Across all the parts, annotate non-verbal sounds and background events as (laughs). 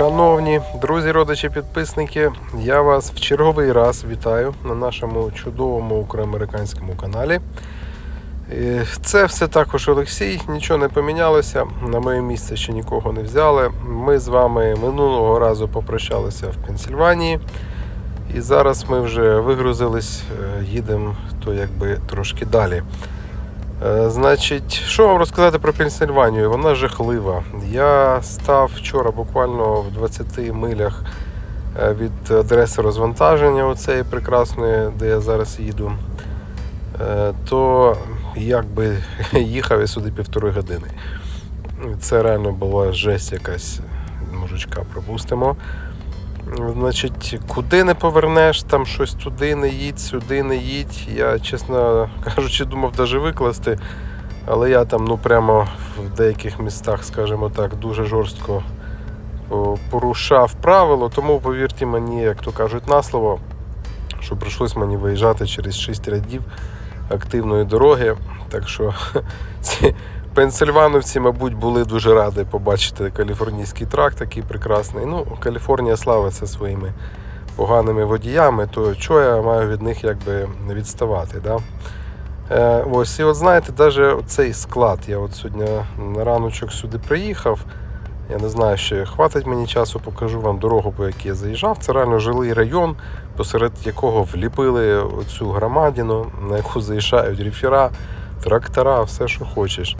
Шановні друзі, родичі, підписники, я вас в черговий раз вітаю на нашому чудовому українському каналі. Е, Це все також Олексій, нічого не помінялося. На моє місце ще нікого не взяли. Ми з вами минулого разу попрощалися в Пенсільванії. І зараз ми вже вигрузились, е, їдемо то якби трошки далі. Е, Значить, що вам розказати про Пенсильванію? Вона жахлива. Я став вчора буквально в 20 милях е, від адреси розвантаження оцеї прекрасної, де я зараз їду. Е, То якби (laughs) їхав я сюди півтори години. Це реально була жесть якась, мужичка пропустимо. Значить, куди не повернеш, там щось туди не їдь, сюди не їдь. Я, чесно кажучи, думав навіть викласти, але я там ну прямо в деяких містах, скажімо так, дуже жорстко порушав правило, тому повірте мені, як то кажуть на слово, що прийшлось мені виїжджати через 6 рядів активної дороги. Так що (laughs) ці пенсильвановці, мабуть, були дуже раді побачити каліфорнійський трак такий прекрасний. Ну, Каліфорнія славиться своїми поганими водіями, то чого я маю від них якби відставати. Да? Е, ось, і от знаєте, навіть цей склад. Я от сьогодні на раночок сюди приїхав. Я не знаю, ще хватить мені часу, покажу вам дорогу, по якій я заїжджав. Це реально жилий район, посеред якого вліпили оцю громадіну, на яку заїжджають рефіра, трактора, все, що хочеш.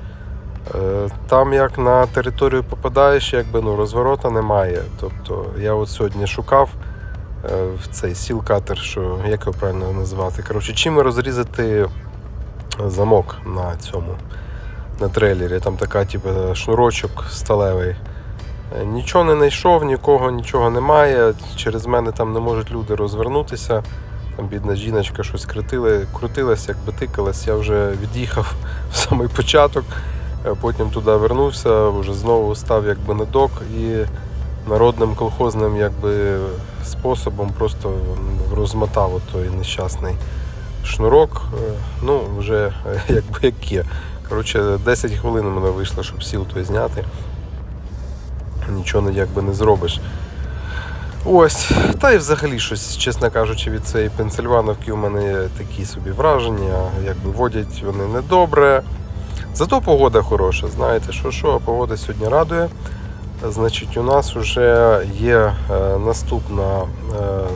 Е, Там як на територію попадаєш, якби ну, розворота немає. Тобто я от сьогодні шукав е, в цей сіл-катер, що як його правильно назвати. Коротше, чим розрізати замок на цьому на трейлері. Там така, типу, шнурочок сталевий. Е, Нічого не знайшов, нікого, нічого немає. Через мене там не можуть люди розвернутися. Там бідна жіночка щось крутила, крутилась, якби тикалась. Я вже від'їхав (laughs) в самий початок, потім туди вернувся, вже знову став якби на док і народним колхозним якби, способом просто розмотав от той нещасний шнурок. Е, Ну, вже е, (laughs) якби як є. Коротше, 10 хвилин у мене вийшло, щоб сіл той зняти. Нічого не- якби не зробиш. Ось, та й взагалі щось, чесно кажучи, від цієї Пенсильвановки у мене такі собі враження, якби водять вони недобре. Зато погода хороша, знаєте, що що, погода сьогодні радує. Значить, у нас вже є е, наступна е,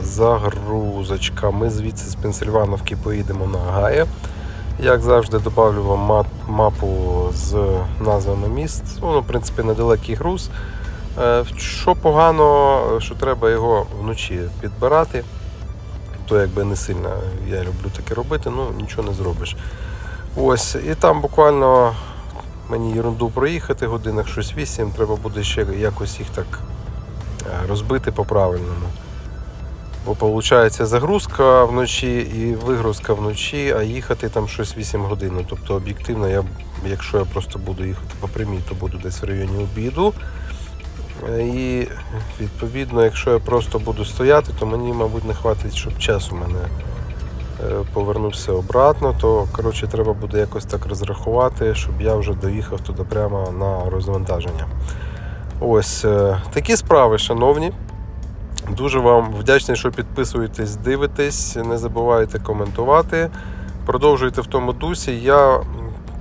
загрузочка. Ми звідси з Пенсильвановки поїдемо на Гає. Як завжди, додавлю вам мап- мапу з назвами міст. Воно, в принципі, недалекий груз. Е, Що погано, що треба його вночі підбирати, то якби не сильно я люблю таке робити, ну нічого не зробиш. Ось, і там буквально мені ерунду проїхати годинах щось 8, треба буде ще якось їх так е, розбити по-правильному. Бо виходить загрузка вночі і вигрузка вночі, а їхати там щось 8 годин. Тобто об'єктивно, я, якщо я просто буду їхати по прямій, то буду десь в районі обіду. Е, І відповідно, якщо я просто буду стояти, то мені, мабуть, не хватить, щоб час у мене повернувся обратно, то коротше, треба буде якось так розрахувати, щоб я вже доїхав туди прямо на розвантаження. Ось е, такі справи, шановні. Дуже вам вдячний, що підписуєтесь, дивитесь, не забувайте коментувати. Продовжуйте в тому дусі. Я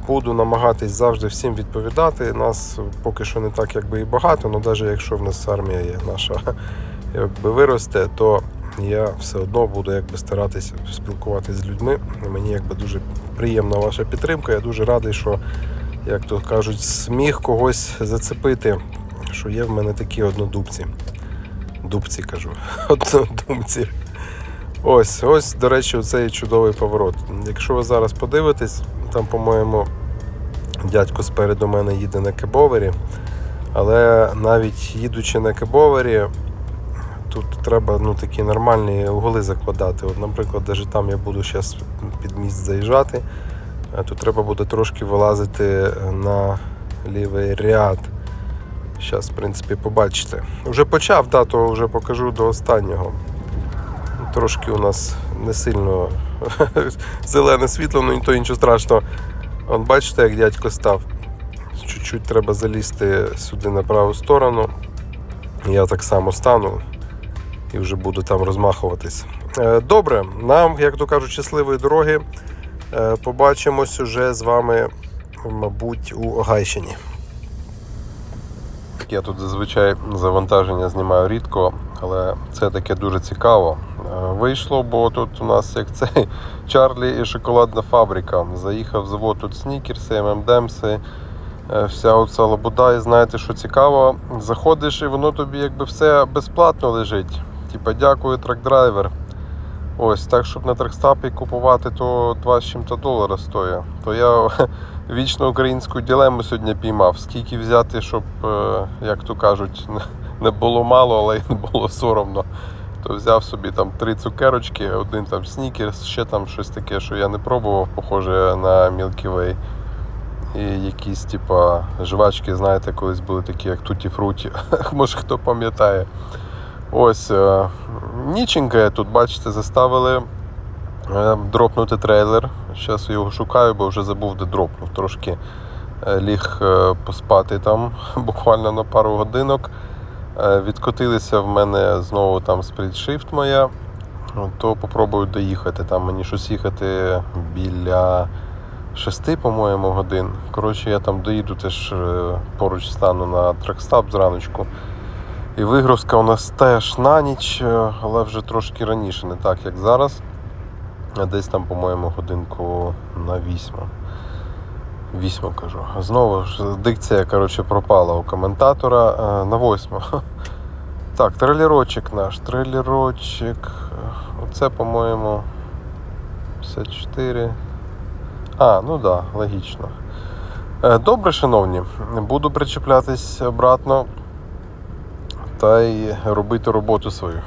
буду намагатись завжди всім відповідати. Нас поки що не так якби і багато, але навіть якщо в нас армія є наша (laughs) якби виросте, то я все одно буду якби старатися спілкуватися з людьми. Мені якби дуже приємна ваша підтримка. Я дуже радий, що, як то кажуть, зміг когось зацепити, що є в мене такі однодубці. Дубці кажу. (laughs) Однодумці. Ось, ось, до речі, цей чудовий поворот. Якщо ви зараз подивитесь, там, по-моєму, дядько спереду мене їде на кебовері, але навіть їдучи на кебовері, тут треба ну, такі нормальні угли закладати. От, наприклад, навіть там я буду зараз під міст заїжджати, а тут треба буде трошки вилазити на лівий ряд. Зараз, в принципі, побачите. Вже почав, да, то вже покажу до останнього. Трошки у нас не сильно (laughs) зелене світло, ну то нічого страшного. От бачите, як дядько став. Чуть-чуть треба залізти сюди на праву сторону. Я так само стану і вже буду там розмахуватись. Е, Добре, нам, як то кажуть, щасливої дороги. Е, Побачимось уже з вами, мабуть, у Гайщині. Я тут зазвичай завантаження знімаю рідко, але це таке дуже цікаво. Е, Вийшло, бо тут у нас як цей (laughs) Чарлі і шоколадна фабрика. Заїхав завод тут снікерси, ММДемси, е, вся оця лабуда. І знаєте, що цікаво, заходиш і воно тобі якби все безплатно лежить. Типа дякую, трак-драйвер. Ось, так, щоб на тракстапі купувати, то 2 з чим-то долара стоїть. То я (laughs) вічно українську дилему сьогодні піймав. Скільки взяти, щоб, е, як то кажуть, (laughs) не було мало, але й не було соромно. То взяв собі там три цукерочки, один там снікерс, ще там щось таке, що я не пробував, похоже на Milky Way. І якісь, типа, жвачки, знаєте, колись були такі, як Туті Фруті. (laughs) Може хто пам'ятає. Ось е, ніченьке тут, бачите, заставили е, дропнути трейлер. Зараз його шукаю, бо вже забув, де дропнув. Трошки е, ліг поспати там (laughs) буквально на пару годинок. Відкотилися в мене знову там спритшифт моя. То попробую доїхати. Там мені щось їхати біля шести, по-моєму, годин. Коротше, я там доїду теж поруч стану на тракстап зраночку. І вигрузка у нас теж на ніч, е, але вже трошки раніше, не так як зараз. Десь там, по-моєму, годинку на вісьму. Вісьму кажу. Знову ж дикція коротше, пропала у коментатора е, на восьму. (laughs) Так, трейлерочок наш, трейлерочок. Оце, по-моєму, 54. А, ну так, да, логічно. Е, Добре, шановні, буду причеплятись обратно та й робити роботу свою.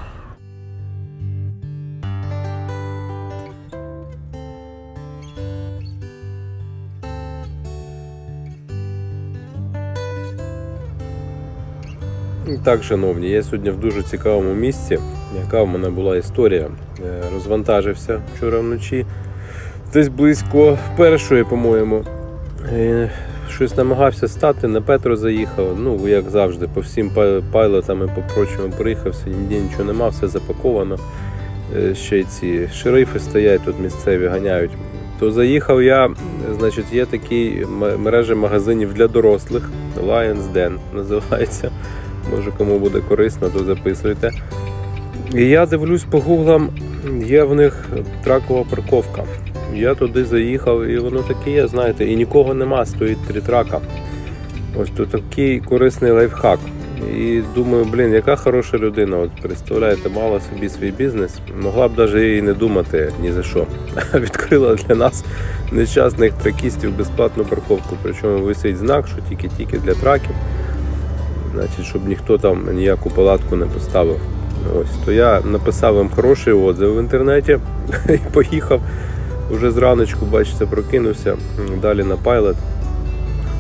І Так, шановні, я сьогодні в дуже цікавому місці, яка в мене була історія. Е, Розвантажився вчора вночі, десь близько першої, по-моєму. Щось намагався стати, на Петро заїхав. Ну, як завжди, по всім пайлотам і по прочому приїхався, ніде нічого нема, все запаковано. Е, Ще й ці шерифи стоять тут місцеві, ганяють. То заїхав я, значить, є такі мережа магазинів для дорослих. Lions Den називається. Може кому буде корисно, то записуйте. І я дивлюсь по гуглам, є в них тракова парковка. Я туди заїхав, і воно таке є, знаєте, і нікого нема, стоїть три трака. Ось тут такий корисний лайфхак. І думаю, блін, яка хороша людина. От представляєте, мала собі свій бізнес, могла б навіть і не думати ні за що. (laughs) Відкрила для нас нещасних тракістів безплатну парковку. Причому висить знак, що тільки-тільки для траків. Значить, щоб ніхто там ніяку палатку не поставив. Ось, то я написав їм хороший отзив в інтернеті (laughs) і поїхав. Уже зраночку, бачите, прокинувся. Далі на пайлот.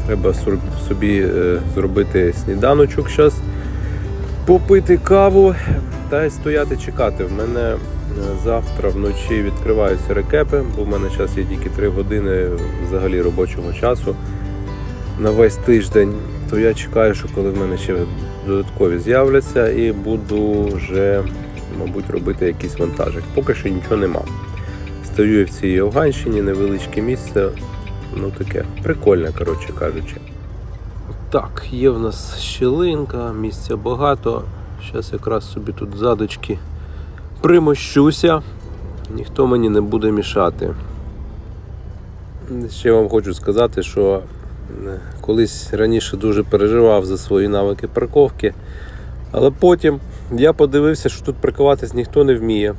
Треба собі е, зробити сніданочок зараз, попити каву та й стояти чекати. В мене е, завтра вночі відкриваються рекепи, бо в мене зараз є тільки 3 години взагалі робочого часу на весь тиждень. То я чекаю, що коли в мене ще додаткові з'являться, і буду вже, мабуть, робити якийсь вантажик. Поки що нічого нема. Стою в цій Афганщині, невеличке місце. Ну таке, прикольне, коротше кажучи. Так, є в нас щілинка, місця багато. Зараз якраз собі тут задочки примощуся. Ніхто мені не буде мішати. Ще вам хочу сказати, що е, колись раніше дуже переживав за свої навики парковки, але потім я подивився, що тут паркуватись ніхто не вміє.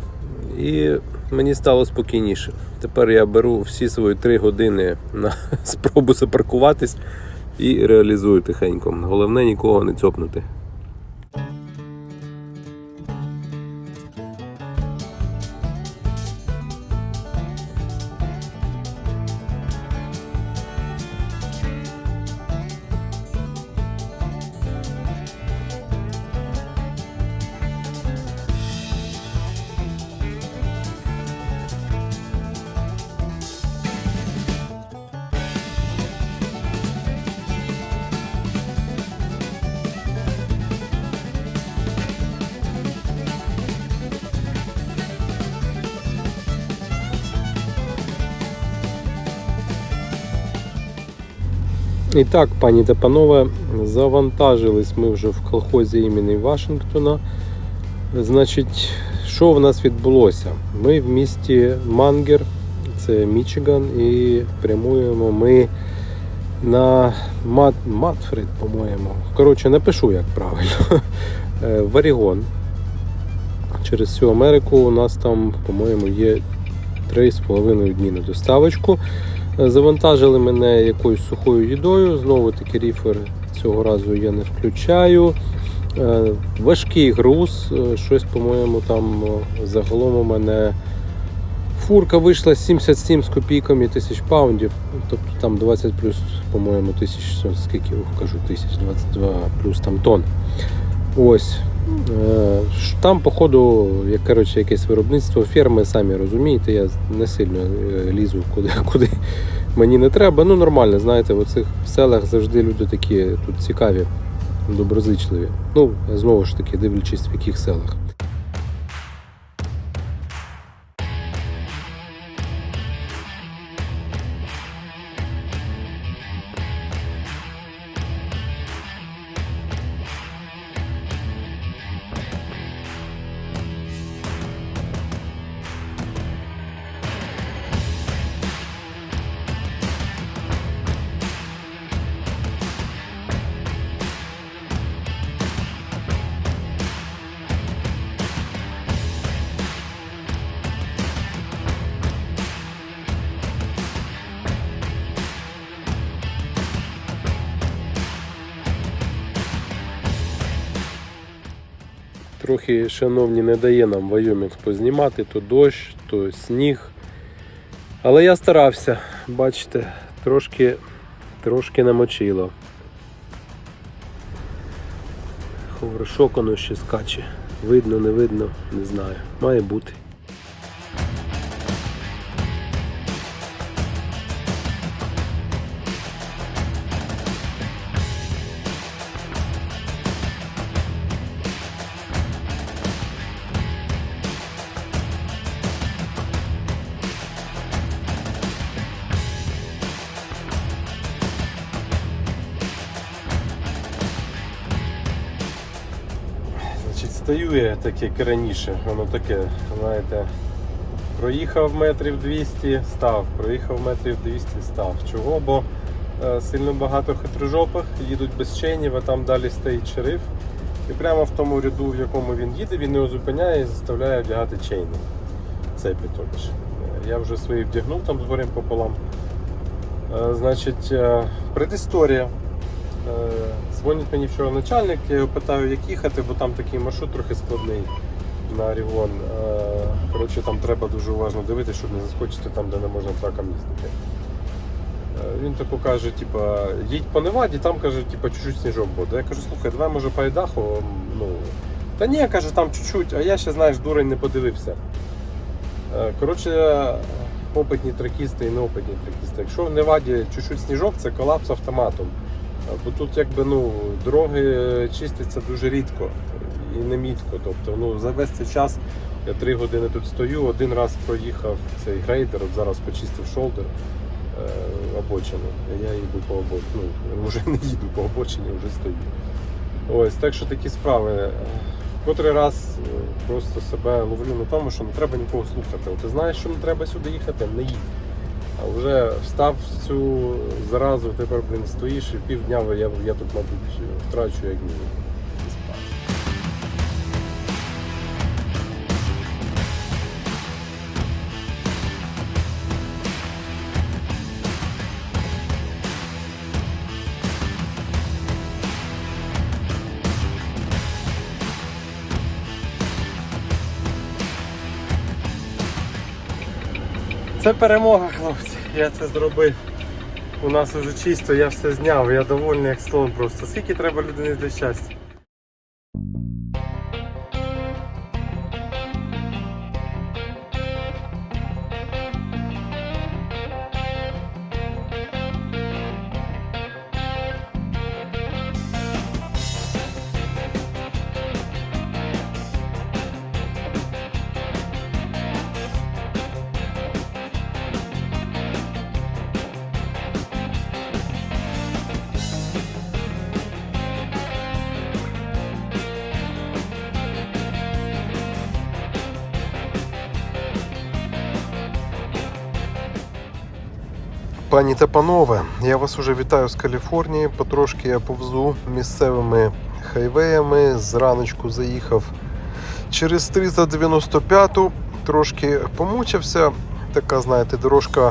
І мені стало спокійніше. Тепер я беру всі свої три години на (laughs) спробу запаркуватись і реалізую тихенько. Головне нікого не цьопнути. І так, пані та панове, завантажились ми вже в колхозі імені Вашингтона. Значить, що в нас відбулося? Ми в місті Мангер, це Мічиган, і прямуємо ми на Мат... Матфред, по-моєму. Коротше, напишу як правильно. (laughs) Е, В Орігон. Через всю Америку у нас там, по-моєму, є 3,5 дні на доставочку. Завантажили мене якоюсь сухою їдою. Знову таки ріфер цього разу я не включаю. Е, Важкий груз, е, щось, по-моєму, там е, загалом у мене фурка вийшла 77 з копійками тисяч паундів. Тобто там 20 плюс, по-моєму, тисяч, скільки кажу, тисяч, 22 плюс там тонн. Ось. Е, Там, походу, як коротше, якесь виробництво ферми, самі розумієте, я не сильно е, лізу куди, (laughs) куди мені не треба. Ну, нормально, знаєте, в цих селах завжди люди такі тут цікаві, доброзичливі. Ну, знову ж таки, дивлячись, в яких селах. Трохи, шановні, не дає нам Вайомінг познімати, то дощ, то сніг. Але я старався, бачите, трошки, трошки намочило. Ховрошок воно ще скаче. Видно, не видно, не знаю. Має бути. Так як і раніше, воно таке, знаєте, проїхав метрів 200, став, проїхав метрів 200, став. Чого? Бо е, сильно багато хитрожопих їдуть без чейнів, а там далі стоїть шериф. І прямо в тому ряду, в якому він їде, він його зупиняє і заставляє вдягати чейни. Цепі тобі ж. Я вже свої вдягнув там з горем пополам. Е, Значить, е, предісторія. Е, Дзвонить мені вчора начальник, я його питаю, як їхати, бо там такий маршрут трохи складний на Орігон. Е, Коротше, там треба дуже уважно дивитися, щоб не заскочити там, де не можна траком їздити. Е, Він тако каже, типа, їдь по Неваді, там каже, типа, чуть-чуть сніжок буде. Я кажу, слухай, давай може по Айдахо, ну. Та ні, каже, там чуть-чуть, а я ще, знаєш, дурень не подивився. Коротше, опитні тракісти і неопитні тракісти. Якщо в Неваді чуть-чуть сніжок, це колапс автоматом. Бо тут якби ну, дороги чистяться дуже рідко і не мітко. Тобто ну, за весь цей час я три години тут стою, один раз проїхав цей грейдер, от зараз почистив шолдер е, обочину. Я їду по обочині. Ну, вже не їду по обочині, вже стою. Ось, так що такі справи. Котрий раз е, просто себе ловлю на тому, що не треба нікого слухати. Ти знаєш, що не треба сюди їхати, не їдь. А вже встав в цю заразу, тепер блін, стоїш і півдня я, я тут, мабуть, втрачу як мінімум. Це перемога, хлопці. Я це зробив. У нас уже чисто, я все зняв, я довольний як слон просто. Скільки треба людини для щастя? Пані та панове, я вас уже вітаю з Каліфорнії. Потрошки я повзу місцевими хайвеями. Зраночку заїхав через 395-ту, трошки помучився. Така, знаєте, дорожка,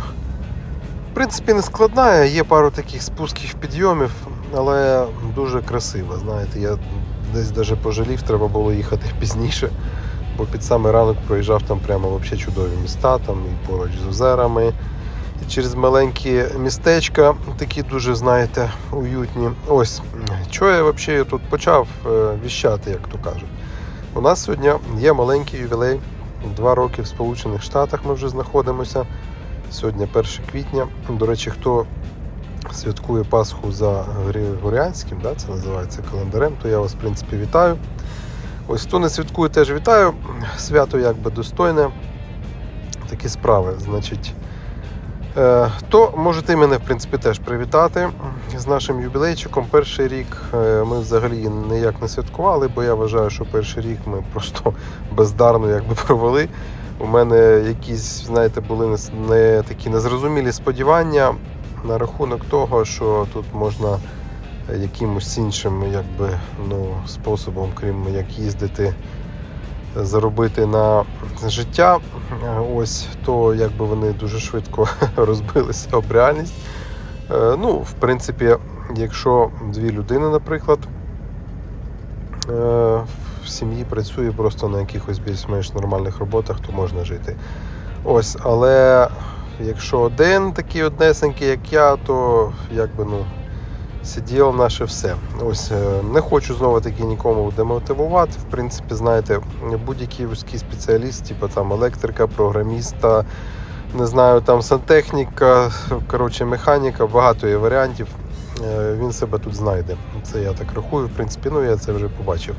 в принципі, не складна. Є пару таких спусків підйомів, але дуже красива. Знаєте, я десь даже пожалів, треба було їхати пізніше, бо під самий ранок проїжджав там прямо вообще чудові міста, там і поруч з озерами. Через маленькі містечка, такі дуже, знаєте, уютні. Ось, що я взагалі тут почав е, віщати, як то кажуть. У нас сьогодні є маленький ювілей. Два роки в Сполучених Штатах ми вже знаходимося. Сьогодні 1 квітня. До речі, хто святкує Пасху за Григоріанським, да, це називається календарем, то я вас, в принципі, вітаю. Ось хто не святкує, теж вітаю. Свято якби достойне. Такі справи. Значить, то можете мене в принципі теж привітати з нашим юбілейчиком. Перший рік е, ми взагалі ніяк не святкували, бо я вважаю, що перший рік ми просто (laughs) бездарно якби провели. У мене якісь, знаєте, були не- такі незрозумілі сподівання на рахунок того, що тут можна якимось іншим якби, ну, способом, крім як їздити заробити на життя. Ось то якби вони дуже швидко (laughs) розбилися об реальність. Е, Ну, в принципі, якщо дві людини, наприклад, е, в сім'ї працює просто на якихось більш-менш нормальних роботах, то можна жити. Ось, але якщо один такий однесенький, як я, то якби ну. Сиділо наше все. Ось е, не хочу знову таки нікому демотивувати. В принципі, знаєте, будь-який вузький спеціаліст, типу там електрика, програміста, не знаю, там сантехніка, коротше, механіка, багато є варіантів. Е, Він себе тут знайде. Це я так рахую. В принципі, ну я це вже побачив.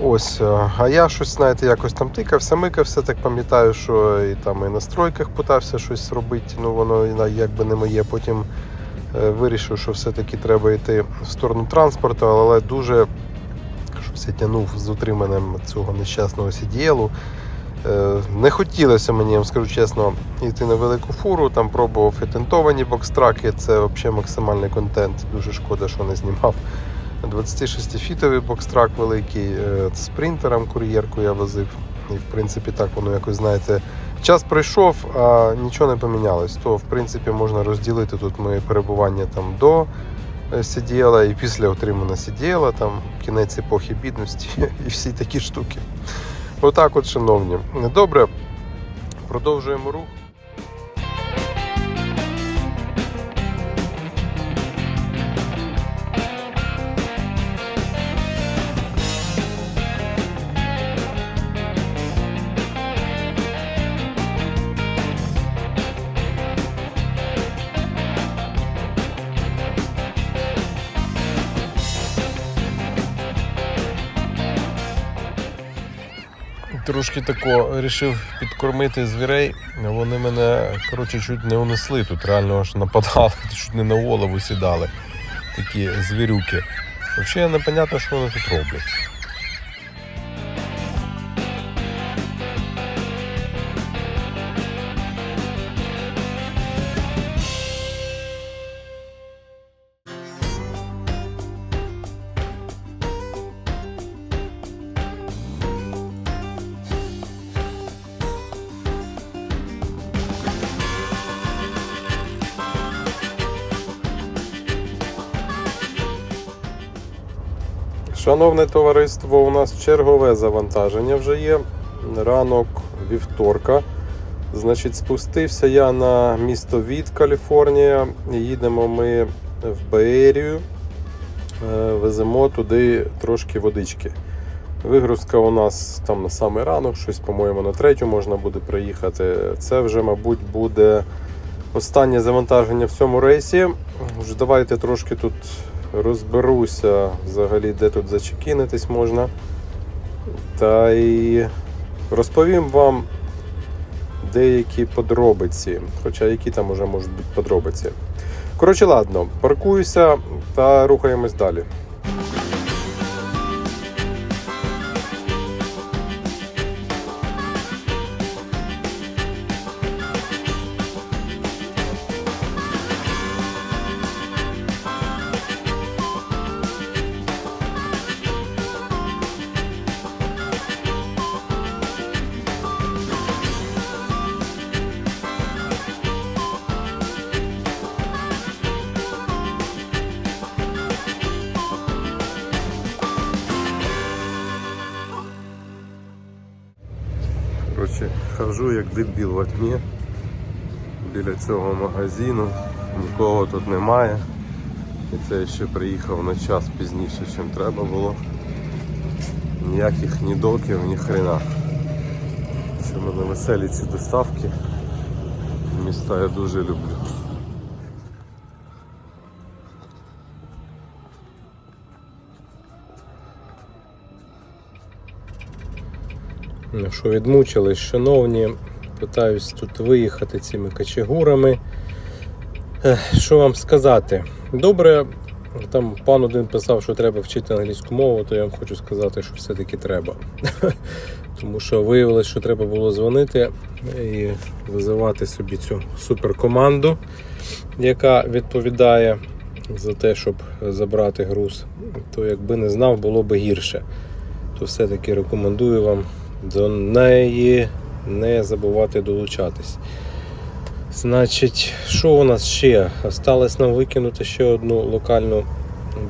Ось, е, а я щось, знаєте, якось там тикався, микався, так пам'ятаю, що і там і на стройках питався щось робити, ну воно якби не моє. Потім вирішив, що все-таки треба йти в сторону транспорту, але дуже щось я тягнув з утриманням цього нещасного сідієлу. Е, Не хотілося мені, я вам скажу чесно, йти на велику фуру, там пробував і тентовані бокстраки, це взагалі максимальний контент. Дуже шкода, що не знімав. 26-фітовий бокстрак великий, е, з принтером кур'єрку я возив. І в принципі так воно якось, знаєте, час пройшов, а нічого не помінялось. То в принципі можна розділити тут моє перебування там до е, сиділа і після отримання сиділа, там кінець епохи бідності (laughs) і всі такі штуки. Отак от, шановні. Добре, продовжуємо рух. Трошки тако вирішив підкормити звірей. Вони мене коротше, чуть не унесли тут, реально аж нападали, (laughs) чуть не на голову сідали. Такі звірюки. Взагалі непонятно, що вони тут роблять. Шановне товариство, у нас чергове завантаження вже є. Ранок вівторка. Значить, спустився я на місто Від, Каліфорнія. Їдемо ми в Беерію. Е, Веземо туди трошки водички. Вигрузка у нас там на самий ранок, щось, по-моєму, на третю можна буде приїхати. Це вже, мабуть, буде останнє завантаження в цьому рейсі. Вже давайте трошки тут розберуся взагалі, де тут зачекінитись можна. Та й розповім вам деякі подробиці. Хоча які там уже можуть бути подробиці. Коротше, ладно, паркуюся та рухаємось далі. Хожу як дебіл в тьмі біля цього магазину. Нікого тут немає. І це я ще приїхав на час пізніше, ніж треба було. Ніяких ні доків, ні хрена. Це мене веселі ці доставки. Міста я дуже люблю. Ну що, відмучились, шановні. Питаюсь тут виїхати цими качегурами. Що вам сказати? Добре, там пан один писав, що треба вчити англійську мову, то я вам хочу сказати, що все-таки треба. (laughs) Тому що виявилось, що треба було дзвонити і визивати собі цю суперкоманду, яка відповідає за те, щоб забрати груз. То якби не знав, було би гірше. То все-таки рекомендую вам до неї не забувати долучатись. Значить, що у нас ще? Осталось нам викинути ще одну локальну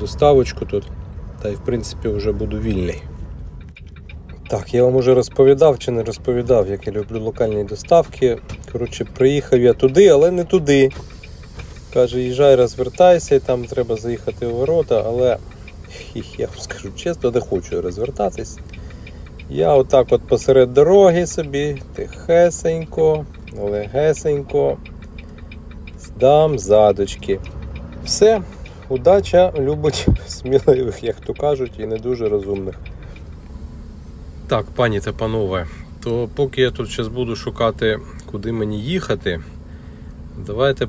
доставочку тут. Та й в принципі вже буду вільний. Так, я вам уже розповідав чи не розповідав, як я люблю локальні доставки. Коротше, приїхав я туди, але не туди. Каже, їжджай, розвертайся, і там треба заїхати у ворота, але я вам скажу чесно, не хочу розвертатись. Я отак от посеред дороги собі, тихесенько, легесенько, здам задочки. Все, удача любить (laughs) сміливих, як то кажуть, і не дуже розумних. Так, пані та панове, то поки я тут зараз буду шукати, куди мені їхати, давайте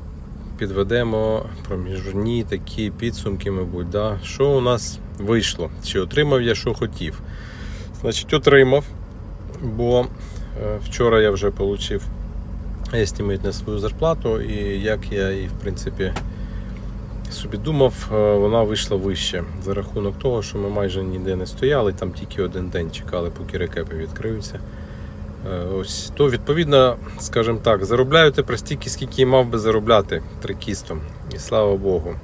підведемо проміжні такі підсумки, мабуть. Да? Що у нас вийшло? Чи отримав я, що хотів? Значить, отримав, бо е, вчора я вже отримав естімейт на свою зарплату, і як я і в принципі собі думав, е, вона вийшла вище за рахунок того, що ми майже ніде не стояли, там тільки один день чекали, поки рекепи відкриються. Е, Ось то відповідно, скажімо так, заробляю тепер стільки, скільки мав би заробляти трекістом. І слава Богу.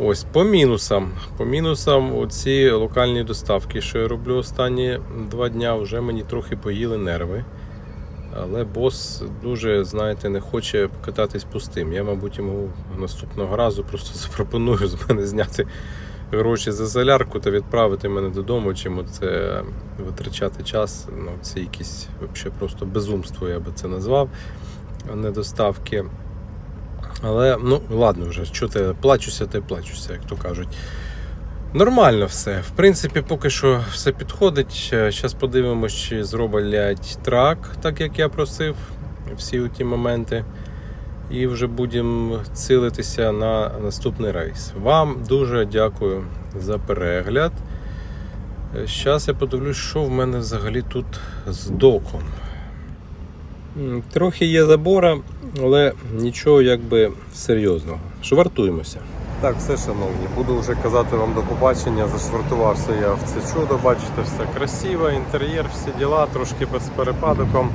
Ось по мінусам. По мінусам оці локальні доставки, що я роблю останні два дня, вже мені трохи поїли нерви. Але бос дуже, знаєте, не хоче кататись пустим. Я, мабуть, йому наступного разу просто (laughs) запропоную з мене зняти гроші за солярку та відправити мене додому, чим це витрачати час. Ну, це якесь взагалі просто безумство, я би це назвав, а не доставки. Але ну ладно вже, що ти плачуся, ти плачуся, як то кажуть. Нормально все. В принципі, поки що все підходить. Зараз подивимось, чи зроблять трак, так як я просив, всі ті моменти. І вже будемо цілитися на наступний рейс. Вам дуже дякую за перегляд. Зараз я подивлюсь, що в мене взагалі тут з доком. Трохи є забора, але нічого якби серйозного. Швартуємося. Так, все, шановні, буду вже казати вам до побачення. Зашвартувався я в це чудо. Бачите, все красиво, інтер'єр, всі діла, трошки без перепадоком.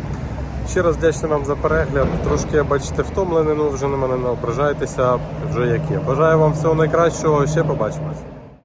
Ще раз вдячний вам за перегляд. Трошки я бачите втомлений, ну вже на мене не ображайтеся, вже як є. Бажаю вам всього найкращого, ще побачимось.